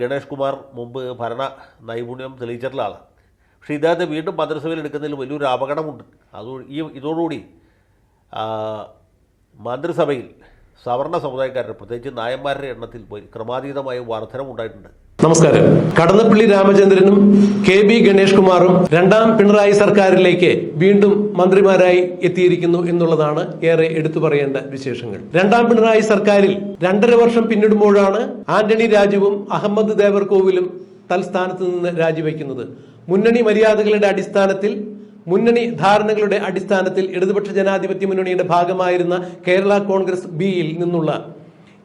ഗണേഷ് കുമാർ മുമ്പ് ഭരണ നൈപുണ്യം തെളിയിച്ചിട്ടുള്ള ആളാണ് പക്ഷേ ഇദ്ദേഹത്തെ വീണ്ടും മന്ത്രിസഭയിൽ എടുക്കുന്നതിൽ വലിയൊരു അപകടമുണ്ട്. അത് ഈ ഇതോടുകൂടി മന്ത്രിസഭയിൽ സവർണ സമുദായക്കാരുടെ പ്രത്യേകിച്ച് നായന്മാരുടെ എണ്ണത്തിൽ ക്രമാതീതമായ വർധനമുണ്ടായിട്ടുണ്ട് നമസ്കാരം. കടന്നപ്പള്ളി രാമചന്ദ്രനും കെ ബി ഗണേഷ് കുമാറും രണ്ടാം പിണറായി സർക്കാരിലേക്ക് വീണ്ടും മന്ത്രിമാരായി എത്തിയിരിക്കുന്നു എന്നുള്ളതാണ് ഏറെ എടുത്തു പറയേണ്ട വിശേഷങ്ങൾ. രണ്ടാം പിണറായി സർക്കാരിൽ രണ്ടര വർഷം പിന്നിടുമ്പോഴാണ് ആന്റണി രാജുവും അഹമ്മദ് ദേവർകോവിലും തൽസ്ഥാനത്ത് നിന്ന് രാജിവെക്കുന്നത്. മുന്നണി മര്യാദകളുടെ അടിസ്ഥാനത്തിൽ മുന്നണി ധാരണകളുടെ അടിസ്ഥാനത്തിൽ ഇടതുപക്ഷ ജനാധിപത്യ മുന്നണിയുടെ ഭാഗമായിരുന്ന കേരള കോൺഗ്രസ് ബിയിൽ നിന്നുള്ള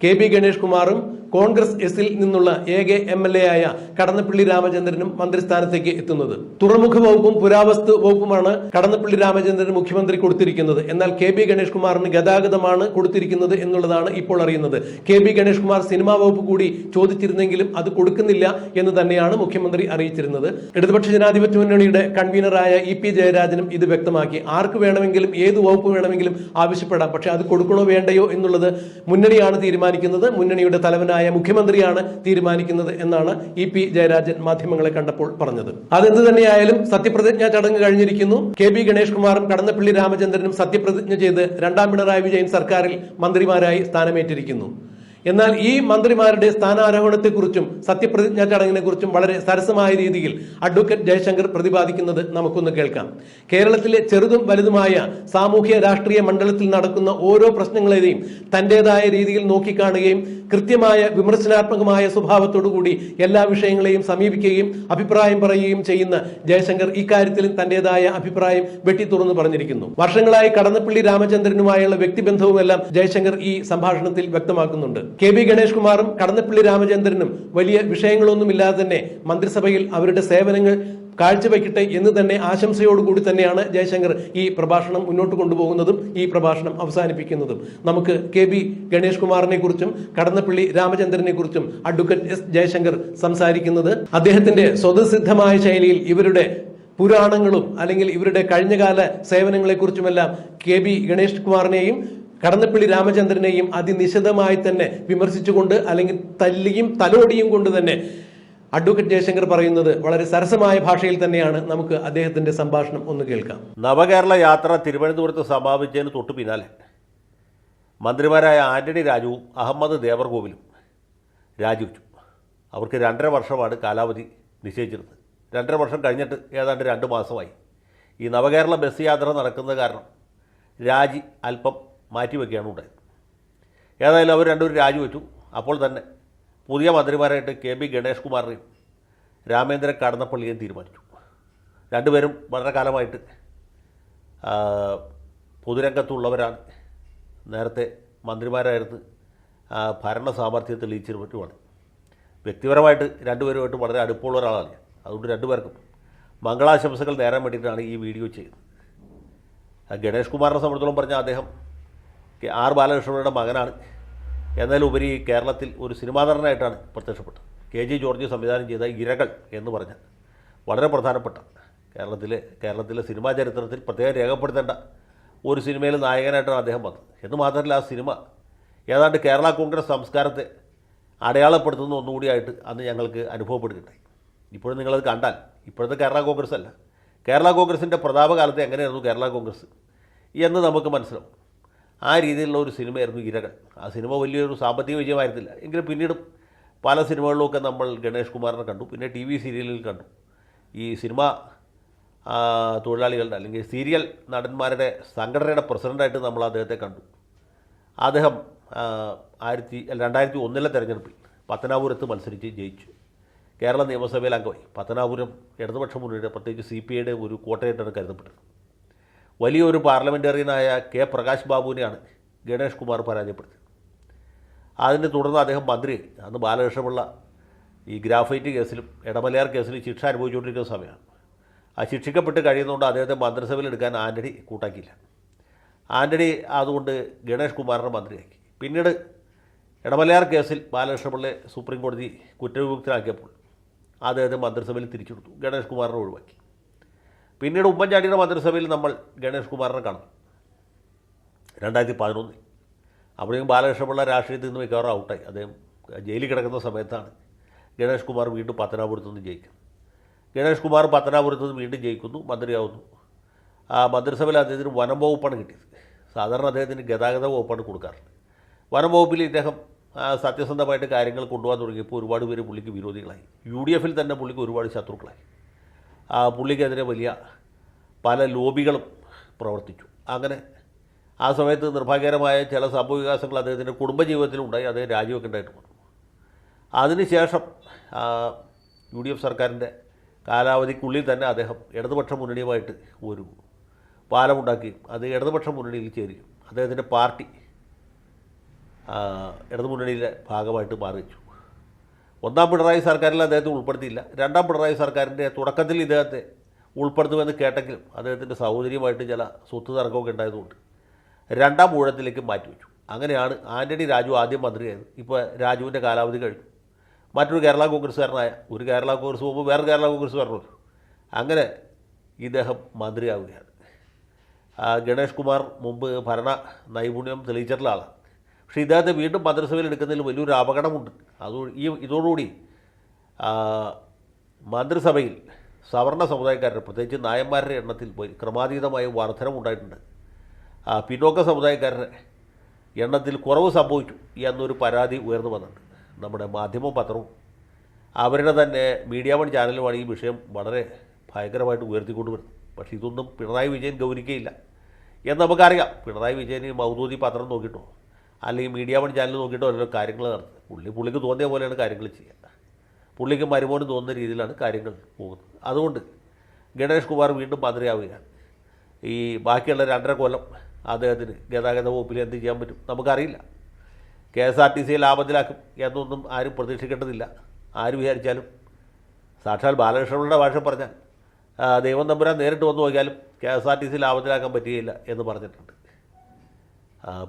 കെ ബി ഗണേഷ് കുമാറും കോൺഗ്രസ് എസിൽ നിന്നുള്ള ഏക എം എൽ എ ആയ കടന്നപ്പള്ളി രാമചന്ദ്രനും മന്ത്രിസ്ഥാനത്തേക്ക് എത്തുന്നത്. തുറമുഖ വകുപ്പും പുരാവസ്തു വകുപ്പുമാണ് കടന്നപ്പള്ളി രാമചന്ദ്രൻ മുഖ്യമന്ത്രി കൊടുത്തിരിക്കുന്നത്. എന്നാൽ കെ ബി ഗണേഷ് കുമാറിന് ഗതാഗതമാണ് കൊടുത്തിരിക്കുന്നത് എന്നുള്ളതാണ് ഇപ്പോൾ അറിയുന്നത്. K B Ganesh Kumar cinema വകുപ്പ് കൂടി ചോദിച്ചിരുന്നെങ്കിലും അത് കൊടുക്കുന്നില്ല എന്ന് തന്നെയാണ് മുഖ്യമന്ത്രി അറിയിച്ചിരുന്നത്. ഇടതുപക്ഷ ജനാധിപത്യ മുന്നണിയുടെ കൺവീനറായ ഇ പി ജയരാജനും ഇത് വ്യക്തമാക്കി. ആർക്ക് വേണമെങ്കിലും ഏത് വകുപ്പ് വേണമെങ്കിലും ആവശ്യപ്പെടാം. പക്ഷെ അത് കൊടുക്കണോ വേണ്ടയോ എന്നുള്ളത് മുന്നണിയാണ് തീരുമാനിക്കുന്നത്. മുന്നണിയുടെ തലവനായ മുഖ്യമന്ത്രിയാണ് തീരുമാനിക്കുന്നത് എന്നാണ് ഇ പി ജയരാജൻ മാധ്യമങ്ങളെ കണ്ടപ്പോൾ പറഞ്ഞത്. അതെന്ത് തന്നെയായാലും സത്യപ്രതിജ്ഞാ ചടങ്ങ് കഴിഞ്ഞിരിക്കുന്നു. കെ ബി ഗണേഷ് കുമാറും കടന്നപ്പള്ളി രാമചന്ദ്രനും സത്യപ്രതിജ്ഞ ചെയ്ത് രണ്ടാം പിണറായി വിജയൻ സർക്കാരിൽ മന്ത്രിമാരായി സ്ഥാനമേറ്റിരിക്കുന്നു. എന്നാൽ ഈ മന്ത്രിമാരുടെ സ്ഥാനാരോഹണത്തെക്കുറിച്ചും സത്യപ്രതിജ്ഞാ ചടങ്ങിനെ കുറിച്ചും വളരെ സരസമായ രീതിയിൽ അഡ്വക്കേറ്റ് ജയശങ്കർ പ്രതിപാദിക്കുന്നത് നമുക്കൊന്ന് കേൾക്കാം. കേരളത്തിലെ ചെറുതും വലുതുമായ സാമൂഹ്യ രാഷ്ട്രീയ മണ്ഡലത്തിൽ നടക്കുന്ന ഓരോ പ്രശ്നങ്ങളെയും തന്റേതായ രീതിയിൽ നോക്കിക്കാണുകയും കൃത്യമായ വിമർശനാത്മകമായ സ്വഭാവത്തോടുകൂടി എല്ലാ വിഷയങ്ങളെയും സമീപിക്കുകയും അഭിപ്രായം പറയുകയും ചെയ്യുന്ന ജയശങ്കർ ഇക്കാര്യത്തിലും തന്റേതായ അഭിപ്രായം വെട്ടി തുറന്നു പറഞ്ഞിരിക്കുന്നു. വർഷങ്ങളായി കടന്നപ്പള്ളി രാമചന്ദ്രനുമായുള്ള വ്യക്തിബന്ധവുമെല്ലാം ജയശങ്കർ ഈ സംഭാഷണത്തിൽ വ്യക്തമാക്കുന്നുണ്ട്. കെ ബി ഗണേഷ് കുമാറും കടന്നപ്പള്ളി രാമചന്ദ്രനും വലിയ വിഷയങ്ങളൊന്നുമില്ലാതെ തന്നെ മന്ത്രിസഭയിൽ അവരുടെ സേവനങ്ങൾ കാഴ്ചവെക്കട്ടെ എന്ന് തന്നെ ആശംസയോടുകൂടി തന്നെയാണ് ജയശങ്കർ ഈ പ്രഭാഷണം മുന്നോട്ട് കൊണ്ടുപോകുന്നതും ഈ പ്രഭാഷണം അവസാനിപ്പിക്കുന്നതും. നമുക്ക് കെ ബി ഗണേഷ് കുമാറിനെ കുറിച്ചും കടന്നപ്പള്ളി രാമചന്ദ്രനെ കുറിച്ചും അഡ്വക്കേറ്റ് എസ് ജയശങ്കർ സംസാരിക്കുന്നത് അദ്ദേഹത്തിന്റെ സ്വതസിദ്ധമായ ശൈലിയിൽ ഇവരുടെ പുരാണങ്ങളും അല്ലെങ്കിൽ ഇവരുടെ കഴിഞ്ഞകാല സേവനങ്ങളെക്കുറിച്ചുമെല്ലാം കെ ബി ഗണേഷ് കുമാറിനെയും കടന്നപ്പള്ളി രാമചന്ദ്രനെയും അതിനിശിതമായി തന്നെ വിമർശിച്ചുകൊണ്ട് അല്ലെങ്കിൽ തല്ലിയും തലോടിയും കൊണ്ട് തന്നെ അഡ്വക്കേറ്റ് ജയശങ്കർ പറയുന്നത് വളരെ സരസമായ ഭാഷയിൽ തന്നെയാണ്. നമുക്ക് അദ്ദേഹത്തിന്റെ സംഭാഷണം ഒന്ന് കേൾക്കാം. നവകേരള യാത്ര തിരുവനന്തപുരത്ത് സമാപിച്ചതിന് തൊട്ടു പിന്നാലെ മന്ത്രിമാരായ ആന്റണി രാജുവും അഹമ്മദ് ദേവർകോവിലും രാജിവെച്ചു. അവർക്ക് രണ്ടര വർഷമാണ് കാലാവധി നിശ്ചയിച്ചിരുന്നത്. രണ്ടര വർഷം കഴിഞ്ഞിട്ട് ഏതാണ്ട് രണ്ട് മാസമായി. ഈ നവകേരള ബസ് യാത്ര നടക്കുന്നത് കാരണം രാജി അല്പം മാറ്റിവെക്കുകയാണ് ഉണ്ടായത് ഏതായാലും അവർ രണ്ടുപേരും രാജിവെച്ചു. അപ്പോൾ തന്നെ പുതിയ മന്ത്രിമാരായിട്ട് കെ ബി ഗണേഷ് കുമാറിനെയും രാമേന്ദ്രൻ കടന്നപ്പള്ളിയെയും തീരുമാനിച്ചു. രണ്ടുപേരും വളരെ കാലമായിട്ട് പൊതുരംഗത്തുള്ളവരാണ്. നേരത്തെ മന്ത്രിമാരായിരുന്നു ഭരണ സാമർഥ്യം തെളിയിച്ചിരുന്നുമാണ് വ്യക്തിപരമായിട്ട് രണ്ടുപേരുമായിട്ട് വളരെ അടുപ്പമുള്ള ഒരാളാണ് അതുകൊണ്ട് രണ്ടുപേർക്കും മംഗളാശംസകൾ നേരാൻ വേണ്ടിയിട്ടാണ് ഈ വീഡിയോ ചെയ്യുന്നത്. ഗണേഷ് കുമാറിനെ സംബന്ധിച്ചോളം പറഞ്ഞാൽ അദ്ദേഹം ആർ ബാലകൃഷ്ണയുടെ മകനാണ്. എന്നാലും ഉപരി കേരളത്തിൽ ഒരു സിനിമാ നടനായിട്ടാണ് പ്രത്യക്ഷപ്പെട്ടത്. കെ ജി ജോർജ് സംവിധാനം ചെയ്ത ഇരകൾ എന്ന് പറഞ്ഞ വളരെ പ്രധാനപ്പെട്ട കേരളത്തിലെ കേരളത്തിലെ സിനിമാ ചരിത്രത്തിൽ പ്രത്യേകം രേഖപ്പെടുത്തേണ്ട ഒരു സിനിമയിൽ നായകനായിട്ടാണ് അദ്ദേഹം വന്നത്. എന്ന് മാത്രമല്ല ആ സിനിമ ഏതാണ്ട് കേരള കോൺഗ്രസ് സംസ്കാരത്തെ അടയാളപ്പെടുത്തുന്ന ഒന്നുകൂടിയായിട്ട് അന്ന് ഞങ്ങൾക്ക് അനുഭവപ്പെടുകയുണ്ടായി. ഇപ്പോഴും നിങ്ങളത് കണ്ടാൽ ഇപ്പോഴത്തെ കേരള കോൺഗ്രസ് അല്ല കേരള കോൺഗ്രസിന്റെ പ്രതാപകാലത്ത് എങ്ങനെയായിരുന്നു കേരള കോൺഗ്രസ് എന്ന് നമുക്ക് മനസ്സിലാവും. ആ രീതിയിലുള്ള ഒരു സിനിമയായിരുന്നു ഇരകൾ. ആ സിനിമ വലിയൊരു സാമ്പത്തിക വിജയമായിരുന്നില്ല. എങ്കിലും പിന്നീട് പല സിനിമകളിലൊക്കെ നമ്മൾ ഗണേഷ് കുമാറിനെ കണ്ടു. പിന്നെ ടി വി സീരിയലിൽ കണ്ടു. ഈ സിനിമ തൊഴിലാളികളുടെ അല്ലെങ്കിൽ സീരിയൽ നടന്മാരുടെ സംഘടനയുടെ പ്രസിഡന്റായിട്ട് നമ്മൾ അദ്ദേഹത്തെ കണ്ടു. അദ്ദേഹം ആയിരത്തി രണ്ടായിരത്തി ഒന്നിലെ തെരഞ്ഞെടുപ്പിൽ പത്തനാപുരത്ത് മത്സരിച്ച് ജയിച്ചു. കേരള നിയമസഭയിൽ അംഗമായി. പത്തനാപുരം ഇടതുപക്ഷ മുന്നണിയുടെ പ്രത്യേകിച്ച് സി പി ഐയുടെ ഒരു കോട്ടയായിട്ടാണ് കരുതപ്പെട്ടത്. വലിയൊരു പാർലമെന്റേറിയനായ കെ പ്രകാശ് ബാബുവിനെയാണ് ഗണേഷ് കുമാർ പരാജയപ്പെടുത്തിയത്. അതിനെ തുടർന്ന് അദ്ദേഹം മന്ത്രിയായി അന്ന് ബാലകൃഷ്ണപിള്ള ഈ ഗ്രാഫൈറ്റ് കേസിലും ഇടമലയാർ കേസിലും ശിക്ഷ അനുഭവിച്ചുകൊണ്ടിരിക്കുന്ന സമയമാണ്. ആ ശിക്ഷിക്കപ്പെട്ട് കഴിയുന്നതുകൊണ്ട് അദ്ദേഹത്തെ മന്ത്രിസഭയിൽ എടുക്കാൻ ആന്റണി കൂട്ടാക്കിയില്ല. ആന്റണി അതുകൊണ്ട് ഗണേഷ് കുമാറിനെ മന്ത്രിയാക്കി. പിന്നീട് ഇടമലയാർ കേസിൽ ബാലകൃഷ്ണപിള്ളയെ സുപ്രീം കോടതി കുറ്റവിമുക്തനാക്കിയപ്പോൾ അദ്ദേഹത്തെ മന്ത്രിസഭയിൽ തിരിച്ചെടുത്തു ഗണേഷ് കുമാറിനെ ഒഴിവാക്കി. പിന്നീട് ഉമ്മൻചാണ്ടിയുടെ മന്ത്രിസഭയിൽ നമ്മൾ ഗണേഷ് കുമാറിനെ കാണും. രണ്ടായിരത്തി പതിനൊന്നിൽ അവിടെയും ബാലകൃഷ്ണപിള്ള രാഷ്ട്രീയത്തിൽ നിന്ന് മിക്കവാറും ഔട്ടായി. അദ്ദേഹം ജയിലിൽ കിടക്കുന്ന സമയത്താണ് ഗണേഷ് കുമാർ വീണ്ടും പത്തനാപുരത്ത് നിന്ന് ജയിക്കുന്നത് ഗണേഷ് കുമാർ പത്തനാപുരത്ത് നിന്ന് വീണ്ടും ജയിക്കുന്നു മന്ത്രിയാവുന്നു. ആ മന്ത്രിസഭയിൽ അദ്ദേഹത്തിന് വനം വകുപ്പാണ് കിട്ടിയത്. സാധാരണ അദ്ദേഹത്തിന് ഗതാഗത വകുപ്പാണ് കൊടുക്കാറുള്ളത്. വനം വകുപ്പിൽ ഇദ്ദേഹം സത്യസന്ധമായിട്ട് കാര്യങ്ങൾ കൊണ്ടുപോകാൻ തുടങ്ങിയപ്പോൾ ഒരുപാട് പേര് പുള്ളിക്ക് വിരോധികളായി. യു ഡി എഫിൽ തന്നെ പുള്ളിക്ക് ഒരുപാട് ശത്രുക്കളായി. പുള്ളിക്കെതിരെ വലിയ പല ലോബികളും പ്രവർത്തിച്ചു. അങ്ങനെ ആ സമയത്ത് നിർഭാഗ്യകരമായ ചില സംഭവവികാസങ്ങൾ അദ്ദേഹത്തിന്റെ കുടുംബജീവിതത്തിലുണ്ടായി. അദ്ദേഹം രാജിവെക്കേണ്ടതായിട്ട് വന്നു. അതിനുശേഷം യു ഡി എഫ് സർക്കാരിന്റെ കാലാവധിക്കുള്ളിൽ തന്നെ അദ്ദേഹം ഇടതുപക്ഷ മുന്നണിയുമായിട്ട് ഒരു പാലമുണ്ടാക്കുകയും അത് ഇടതുപക്ഷ മുന്നണിയിൽ ചേരുകയും അദ്ദേഹത്തിന്റെ പാർട്ടി ഇടതു ഇടതുമുന്നണിയിലെ ഭാഗമായിട്ട് മാറി വെച്ചു ഒന്നാം പിണറായി സർക്കാരിൽ അദ്ദേഹത്തെ ഉൾപ്പെടുത്തിയില്ല. രണ്ടാം പിണറായി സർക്കാരിന്റെ തുടക്കത്തിൽ ഇദ്ദേഹത്തെ ഉൾപ്പെടുത്തുമെന്ന് കേട്ടെങ്കിലും അദ്ദേഹത്തിന്റെ സഹോദരിയുമായിട്ട് ചില സ്വത്ത് തർക്കമൊക്കെ ഉണ്ടായതുകൊണ്ട് രണ്ടാം ഊഴത്തിലേക്ക് മാറ്റിവെച്ചു. അങ്ങനെയാണ് ആന്റണി രാജു ആദ്യം മന്ത്രിയായത്. ഇപ്പോൾ രാജുവിന്റെ കാലാവധി കഴിഞ്ഞു. മറ്റൊരു കേരള കോൺഗ്രസ്സുകാരനായ ഒരു കേരള കോൺഗ്രസ് പോകുമ്പോൾ വേറെ കേരള കോൺഗ്രസ് വരണമല്ലോ അങ്ങനെ ഇദ്ദേഹം മന്ത്രിയാവുകയാണ്. ഗണേഷ് കുമാർ മുമ്പ് ഭരണ നൈപുണ്യം തെളിയിച്ചിട്ടുള്ള ആളാണ്. പക്ഷേ ഇദ്ദേഹത്തെ വീണ്ടും മന്ത്രിസഭയിൽ എടുക്കുന്നതിൽ വലിയൊരു അപകടമുണ്ട്. അത് ഈ ഇതോടുകൂടി മന്ത്രിസഭയിൽ സവർണ സമുദായക്കാരുടെ പ്രത്യേകിച്ച് നായന്മാരുടെ എണ്ണത്തിൽ പോയി ക്രമാതീതമായ വർധനമുണ്ടായിട്ടുണ്ട്. പിന്നോക്ക സമുദായക്കാരുടെ എണ്ണത്തിൽ കുറവ് സംഭവിച്ചു എന്നൊരു പരാതി ഉയർന്നു വന്നിട്ടുണ്ട് നമ്മുടെ മാധ്യമ പത്രവും. അവരുടെ തന്നെ മീഡിയ വൺ ചാനലുമാണ് ഈ വിഷയം വളരെ ഭയങ്കരമായിട്ട് ഉയർത്തിക്കൊണ്ടുവരുന്നത്. പക്ഷേ ഇതൊന്നും പിണറായി വിജയൻ ഗൗനിക്കുകയില്ല. എന്ന് നമുക്കറിയാം. പിണറായി വിജയൻ ഈ മൗദൂദി പത്രം നോക്കിയിട്ടോ അല്ലെങ്കിൽ മീഡിയ വൺ ചാനൽ നോക്കിയിട്ട് ഓരോ കാര്യങ്ങൾ നടത്തുന്നത്. പുള്ളി പുള്ളിക്ക് തോന്നിയ പോലെയാണ് കാര്യങ്ങൾ ചെയ്യുക. പുള്ളിക്ക് മരുമോന് തോന്നുന്ന രീതിയിലാണ് കാര്യങ്ങൾ പോകുന്നത്. അതുകൊണ്ട് ഗണേഷ് കുമാർ വീണ്ടും മന്ത്രിയാവുകയാണ്. ഈ ബാക്കിയുള്ള രണ്ടര കൊല്ലം അദ്ദേഹത്തിന് ഗതാഗത വകുപ്പിൽ എന്ത് ചെയ്യാൻ പറ്റും നമുക്കറിയില്ല. കെ എസ് ആർ ടി സിയെ ലാഭത്തിലാക്കും എന്നൊന്നും ആരും പ്രതീക്ഷിക്കേണ്ടതില്ല. ആര് വിചാരിച്ചാലും. സാക്ഷാൽ ബാലകൃഷ്ണനുടെ ഭാഷ പറഞ്ഞാൽ ദൈവം തമ്പുരാൻ നേരിട്ട് വന്നു നോക്കിയാലും K S R T C ലാഭത്തിലാക്കാൻ പറ്റുകയില്ല എന്ന് പറഞ്ഞിട്ടുണ്ട്.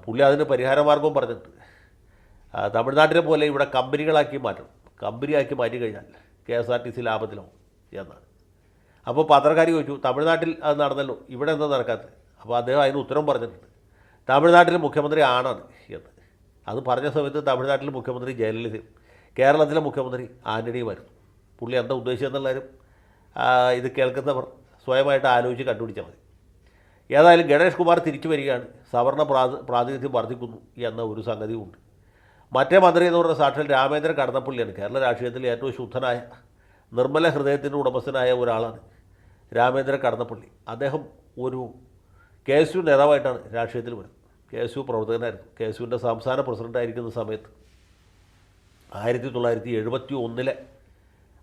പുള്ളി അതിന് പരിഹാര മാർഗവും പറഞ്ഞിട്ടുണ്ട് തമിഴ്നാട്ടിലെ പോലെ ഇവിടെ കമ്പനികളാക്കി മാറ്റണം. കമ്പനിയാക്കി മാറ്റി കഴിഞ്ഞാൽ K S R T C ലാഭത്തിലാവും എന്നാണ്. അപ്പോൾ പത്രക്കാർ ചോദിച്ചു തമിഴ്നാട്ടിൽ അത് നടന്നല്ലോ? ഇവിടെ എന്താ നടക്കാത്തത്? അപ്പോൾ അദ്ദേഹം അതിന് ഉത്തരം പറഞ്ഞിട്ടുണ്ട്. തമിഴ്നാട്ടിലെ മുഖ്യമന്ത്രി ആണാണ് എന്ന്. അത് പറഞ്ഞ സമയത്ത് തമിഴ്നാട്ടിലെ മുഖ്യമന്ത്രി ജയലളിതയും കേരളത്തിലെ മുഖ്യമന്ത്രി ആന്റണിയുമായിരുന്നു പുള്ളി എന്താ ഉദ്ദേശിച്ചെന്നുള്ളവരും ഇത് കേൾക്കുന്നവർ സ്വയമായിട്ട് ആലോചിച്ച് കണ്ടുപിടിച്ചാൽ മതി. ഏതായാലും ഗണേഷ് കുമാർ തിരിച്ചു വരികയാണ്. സവർണ പ്രാതി പ്രാതിനിധ്യം വർദ്ധിക്കുന്നു എന്ന ഒരു സംഗതിയുണ്ട്. മറ്റേ മന്ത്രി എന്ന് പറഞ്ഞ സാക്ഷാൽ രാമേന്ദ്ര കടന്നപ്പള്ളിയാണ്. കേരള രാഷ്ട്രീയത്തിലെ ഏറ്റവും ശുദ്ധനായ നിർമ്മല ഹൃദയത്തിന്റെ ഉടമസ്ഥനായ ഒരാളാണ് രാമേന്ദ്ര കടന്നപ്പള്ളി. അദ്ദേഹം ഒരു കെ എസ് യു നേതാവായിട്ടാണ് രാഷ്ട്രീയത്തിൽ വരുന്നത്. കെ എസ് യു പ്രവർത്തകനായിരുന്നു. കെ എസ് യുവിന്റെ സംസ്ഥാന പ്രസിഡന്റായിരിക്കുന്ന സമയത്ത് ആയിരത്തി തൊള്ളായിരത്തി എഴുപത്തി ഒന്നിലെ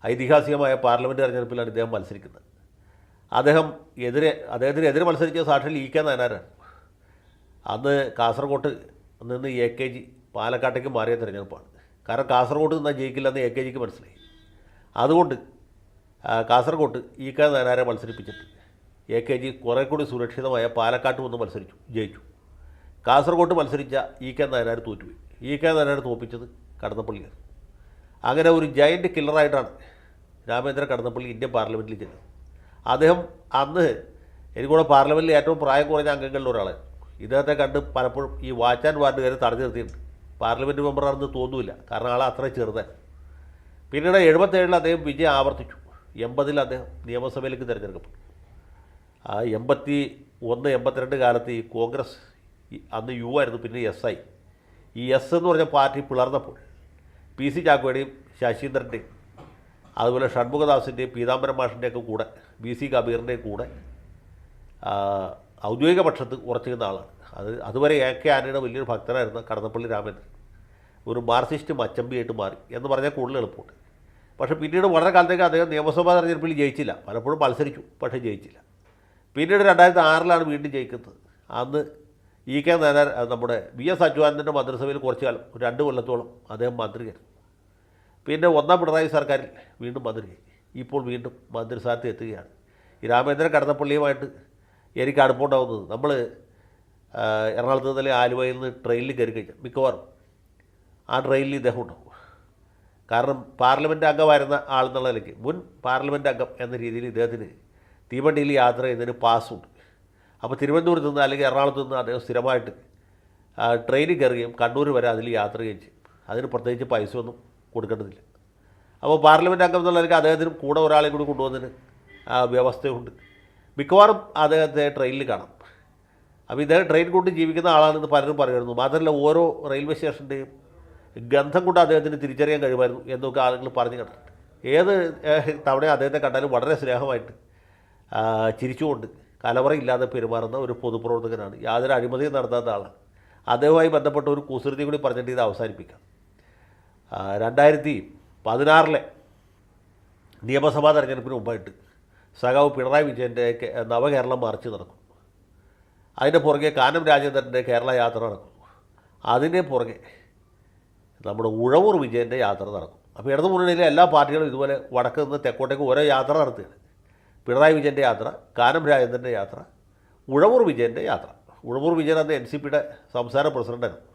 ഐതിഹാസികമായ പാർലമെന്റ് തെരഞ്ഞെടുപ്പിലാണ് ഇദ്ദേഹം മത്സരിക്കുന്നത്. അദ്ദേഹം എതിരെ അദ്ദേഹത്തിന് എതിരെ മത്സരിച്ച സാക്ഷി ഇ കെ നായനാരാണ് അന്ന് കാസർഗോട്ട് നിന്ന് എ കെ ജി പാലക്കാട്ടേക്ക് മാറിയ തിരഞ്ഞെടുപ്പാണ്. കാരണം കാസർഗോട്ട് നിന്നാൽ ജയിക്കില്ലെന്ന് എ കെ ജിക്ക് മനസ്സിലായി. അതുകൊണ്ട് കാസർഗോട്ട് ഇ കെ നായനാരെ മത്സരിപ്പിച്ചിട്ട് എ കെ ജി കുറേ കൂടി സുരക്ഷിതമായ പാലക്കാട്ട് വന്ന് മത്സരിച്ചു ജയിച്ചു. കാസർഗോട്ട് മത്സരിച്ച ഇ കെ നായനാർ തോറ്റുപോയി. ഇ കെ നായനാർ തോൽപ്പിച്ചത് കടന്നപ്പള്ളിയാണ്. അങ്ങനെ ഒരു ജയന്റ് കില്ലറായിട്ടാണ് രാമേന്ദ്ര കടന്നപ്പള്ളി ഇന്ത്യൻ പാർലമെന്റിൽ ചെല്ലുന്നത് അദ്ദേഹം അന്ന് എനിക്കൂടെ പാർലമെന്റിൽ ഏറ്റവും പ്രായം കുറഞ്ഞ അംഗങ്ങളിൽ ഒരാൾ ഇദ്ദേഹത്തെ കണ്ട് പലപ്പോഴും ഈ വാച്ച് ആൻഡ് വാർഡുകാർ തടഞ്ഞു നിർത്തിയിട്ടുണ്ട്. പാർലമെന്റ് മെമ്പറാണെന്ന് തോന്നുന്നില്ല. കാരണം ആൾ അത്ര ചെറുതാണ് പിന്നീട് എഴുപത്തേഴിൽ അദ്ദേഹം വിജയം ആവർത്തിച്ചു. എൺപതിൽ അദ്ദേഹം നിയമസഭയിലേക്ക് തിരഞ്ഞെടുക്കപ്പെട്ടു. ആ എൺപത്തി ഒന്ന് എൺപത്തിരണ്ട് കാലത്ത് ഈ കോൺഗ്രസ് അന്ന് യു ആയിരുന്നു പിന്നെ എസ് ഐ. ഈ എസ് എന്ന് പറഞ്ഞ പാർട്ടി പിളർന്നപ്പോൾ പി സി ചാക്കോയുടെയും ശശീന്ദ്രന്റെയും അതുപോലെ ഷൺമുഖദാസിന്റെയും പീതാംബരം മാഷിന്റെയൊക്കെ കൂടെ ബി സി കബീറിന്റെയും കൂടെ ഔദ്യോഗിക പക്ഷത്ത് ഉറച്ചിരുന്ന ആളാണ്. അത് അതുവരെ എ കെ ആനയുടെ വലിയൊരു ഭക്തനായിരുന്ന കടന്നപ്പള്ളി രാമേന്ദ്രൻ ഒരു മാർസിസ്റ്റ് മച്ചമ്പിയായിട്ട് മാറി എന്ന് പറഞ്ഞാൽ കൂടുതൽ എളുപ്പമുണ്ട്. പക്ഷേ പിന്നീട് വളരെ കാലത്തേക്ക് അദ്ദേഹം നിയമസഭാ തെരഞ്ഞെടുപ്പിൽ ജയിച്ചില്ല. പലപ്പോഴും മത്സരിച്ചു പക്ഷേ ജയിച്ചില്ല. പിന്നീട് രണ്ടായിരത്തി ആറിലാണ് വീണ്ടും ജയിക്കുന്നത്. അന്ന് ഇ കെ നായനാർ നമ്മുടെ വി എസ് അച്യുതാനന്ദന്റെ മന്ത്രിസഭയിൽ കുറച്ച് കാലം രണ്ട് കൊല്ലത്തോളം അദ്ദേഹം മന്ത്രിയായിരുന്നു. പിന്നെ ഒന്നാം പിണറായി സർക്കാരിൽ വീണ്ടും മന്ത്രി. ഇപ്പോൾ വീണ്ടും മന്ത്രി സ്ഥാനത്ത് എത്തുകയാണ്. ഈ രാമേന്ദ്രൻ കടന്നപ്പള്ളിയുമായിട്ട് എനിക്ക് അടുപ്പമുണ്ടാകുന്നത് നമ്മൾ എറണാകുളത്ത് നിന്നലെ ആലുവയിൽ നിന്ന് ട്രെയിനിൽ കയറി കഴിഞ്ഞാൽ മിക്കവാറും ആ ട്രെയിനിൽ ഇദ്ദേഹം ഉണ്ടാവും. കാരണം പാർലമെന്റ് അംഗമായിരുന്ന ആളെന്നുള്ള നിലയ്ക്ക് മുൻ പാർലമെന്റ് അംഗം എന്ന രീതിയിൽ ഇദ്ദേഹത്തിന് തീവണ്ടിയിൽ യാത്ര ചെയ്യുന്നതിന് പാസ്സുണ്ട്. അപ്പോൾ തിരുവനന്തപുരത്ത് നിന്ന് അല്ലെങ്കിൽ എറണാകുളത്ത് നിന്ന് അദ്ദേഹം സ്ഥിരമായിട്ട് ട്രെയിനിൽ കയറുകയും കണ്ണൂർ വരെ അതിൽ യാത്ര ചെയ്യും. അതിന് പ്രത്യേകിച്ച് പൈസ ഒന്നും കൊടുക്കേണ്ടതില്ല. അപ്പോൾ പാർലമെന്റ് അംഗം എന്നുള്ളവർക്ക് അദ്ദേഹത്തിന് കൂടെ ഒരാളെ കൂടി കൊണ്ടുവന്നതിന് വ്യവസ്ഥയുണ്ട്. മിക്കവാറും അദ്ദേഹത്തെ ട്രെയിനിൽ കാണാം. അപ്പോൾ ഇദ്ദേഹം ട്രെയിൻ കൊണ്ട് ജീവിക്കുന്ന ആളാണെന്ന് പലരും പറയുന്നു മാത്രമല്ല ഓരോ റെയിൽവേ സ്റ്റേഷന്റെയും ഗന്ധം കൊണ്ട് അദ്ദേഹത്തിന് തിരിച്ചറിയാൻ കഴിയുമായിരുന്നു എന്നൊക്കെ ആളുകൾ പറഞ്ഞു കണ്ടിട്ടുണ്ട് ഏത് തവണ അദ്ദേഹത്തെ കണ്ടാലും വളരെ സ്നേഹമായിട്ട് ചിരിച്ചുകൊണ്ട് കലവറയില്ലാതെ പെരുമാറുന്ന ഒരു പൊതുപ്രവർത്തകനാണ്. യാതൊരു അഴിമതിയും നടത്താത്ത ആളാണ്. അദ്ദേഹവുമായി ബന്ധപ്പെട്ട ഒരു കുസൃതി കൂടി പറഞ്ഞിട്ട് ഇത് അവസാനിപ്പിക്കാം. രണ്ടായിരത്തി പതിനാറിലെ നിയമസഭാ തെരഞ്ഞെടുപ്പിന് മുമ്പായിട്ട് സഖാവ് പിണറായി വിജയന്റെ നവകേരളം മറിച്ച് നടക്കും. അതിന്റെ പുറകെ കാനം രാജേന്ദ്രന്റെ കേരള യാത്ര നടക്കും. അതിന് പുറകെ നമ്മുടെ ഉഴവൂർ വിജയന്റെ യാത്ര നടക്കും. അപ്പോൾ ഇടതു മുന്നണിയിലെ എല്ലാ പാർട്ടികളും ഇതുപോലെ വടക്ക് നിന്ന് തെക്കോട്ടേക്ക് ഓരോ യാത്ര നടത്തുകയാണ്. പിണറായി വിജയന്റെ യാത്ര കാനം രാജേന്ദ്രന്റെ യാത്ര ഉഴവൂർ വിജയന്റെ യാത്ര. ഉഴവൂർ വിജയൻ അന്ന് എൻ സി പിയുടെ സംസ്ഥാന പ്രസിഡന്റായിരുന്നു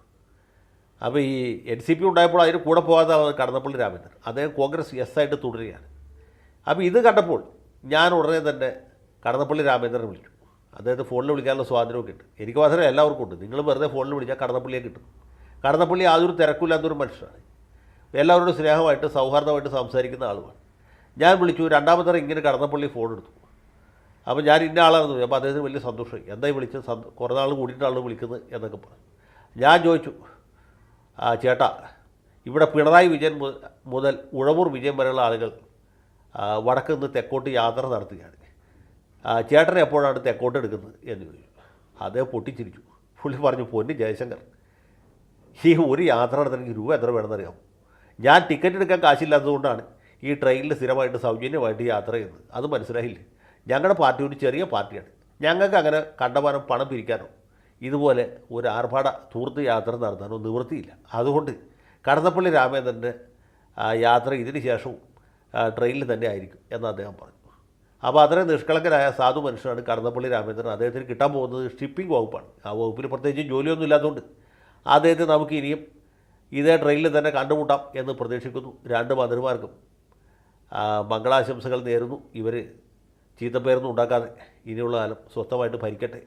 അപ്പോൾ ഈ എൻ സി പി ഉണ്ടായപ്പോൾ അതിന് കൂടെ പോകാതെ കടന്നപ്പള്ളി രാമേന്ദ്രൻ അദ്ദേഹം കോൺഗ്രസ് എസ് ആയിട്ട് തുടരുകയാണ്. അപ്പോൾ ഇത് കണ്ടപ്പോൾ ഞാൻ ഉടനെ തന്നെ കടന്നപ്പള്ളി രാമേന്ദ്രനെ വിളിച്ചു. അദ്ദേഹത്തെ ഫോണിൽ വിളിക്കാനുള്ള സ്വാതന്ത്ര്യമൊക്കെ ഉണ്ട് എനിക്ക് മാത്രമേ എല്ലാവർക്കും ഉണ്ട്. നിങ്ങൾ വെറുതെ ഫോണിൽ വിളിച്ചാൽ കടന്നപ്പള്ളിയെ കിട്ടും. കടന്നപ്പള്ളി യാതൊരു തിരക്കില്ലാത്തൊരു മനുഷ്യനാണ്. എല്ലാവരോടും സ്നേഹമായിട്ട് സൗഹാർദ്ദമായിട്ട് സംസാരിക്കുന്ന ആളുമാണ്. ഞാൻ വിളിച്ചു. രണ്ടാമത്തെ ഇങ്ങനെ കടന്നപ്പള്ളി ഫോൺ എടുത്തു. അപ്പോൾ ഞാൻ ഇന്ന ആളാണെന്ന് പറഞ്ഞു അപ്പോൾ അദ്ദേഹത്തിന് വലിയ സന്തോഷമായി. എന്തായി വിളിച്ചത്? സന്തോ കുറേ നാൾ കൂടിയിട്ടാണ് വിളിക്കുന്നത് എന്നൊക്കെ പറഞ്ഞു. ഞാൻ ചോദിച്ചു. ചേട്ടാ ഇവിടെ പിണറായി വിജയൻ മുതൽ ഉഴവൂർ വിജയൻ വരെയുള്ള ആളുകൾ വടക്ക് നിന്ന് തെക്കോട്ട് യാത്ര നടത്തുകയാണ്. ചേട്ടനെ എപ്പോഴാണ് തെക്കോട്ട് എടുക്കുന്നത് എന്ന് ചോദിച്ചു. അതേ പൊട്ടിച്ചിരിച്ചു. പുള്ളി പറഞ്ഞു പൊന്നി ജയശങ്കർ ഈ ഒരു യാത്ര നടത്തണമെങ്കിൽ രൂപ എത്ര വേണമെന്നറിയാമോ? ഞാൻ ടിക്കറ്റ് എടുക്കാൻ കാശില്ലാത്തതുകൊണ്ടാണ് ഈ ട്രെയിനിൽ സ്ഥിരമായിട്ട് സൗജന്യമായിട്ട് യാത്ര ചെയ്യുന്നത്. അത് മനസ്സിലായില്ലേ? ഞങ്ങളുടെ പാർട്ടി ഒരു ചെറിയ പാർട്ടിയാണ്. ഞങ്ങൾക്ക് അങ്ങനെ കണ്ടമാനം പണം പിരിക്കാനോ ഇതുപോലെ ഒരു ആർഭാട തൂർത്ത് യാത്ര നടത്താനോ നിവൃത്തിയില്ല. അതുകൊണ്ട് കടന്നപ്പള്ളി രാമേന്ദ്രന്റെ യാത്ര ഇതിന് ശേഷവും ട്രെയിനിൽ തന്നെ ആയിരിക്കും എന്ന് അദ്ദേഹം പറഞ്ഞു. അപ്പോൾ അത്രയും നിഷ്കളങ്കനായ സാധു മനുഷ്യനാണ് കടന്നപ്പള്ളി രാമേന്ദ്രൻ. അദ്ദേഹത്തിന് കിട്ടാൻ പോകുന്നത് ഷിപ്പിംഗ് വകുപ്പാണ്. ആ വകുപ്പിൽ പ്രത്യേകിച്ച് ജോലിയൊന്നും ഇല്ലാത്തതുകൊണ്ട് അദ്ദേഹത്തെ നമുക്ക് ഇനിയും ഇതേ ട്രെയിനിൽ തന്നെ കണ്ടുമുട്ടാം എന്ന് പ്രതീക്ഷിക്കുന്നു രണ്ട് മന്ത്രിമാർക്കും. മംഗളാശംസകൾ നേരുന്നു. ഇവർ ചീത്തപ്പേരൊന്നും ഉണ്ടാക്കാതെ ഇനിയുള്ള കാലം സ്വസ്ഥമായിട്ട് ഭരിക്കട്ടെ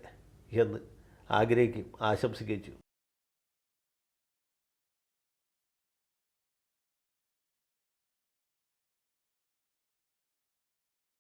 എന്ന് ആഗ്രഹിക്കുകയും ആശംസിക്കുകയും ചെയ്തു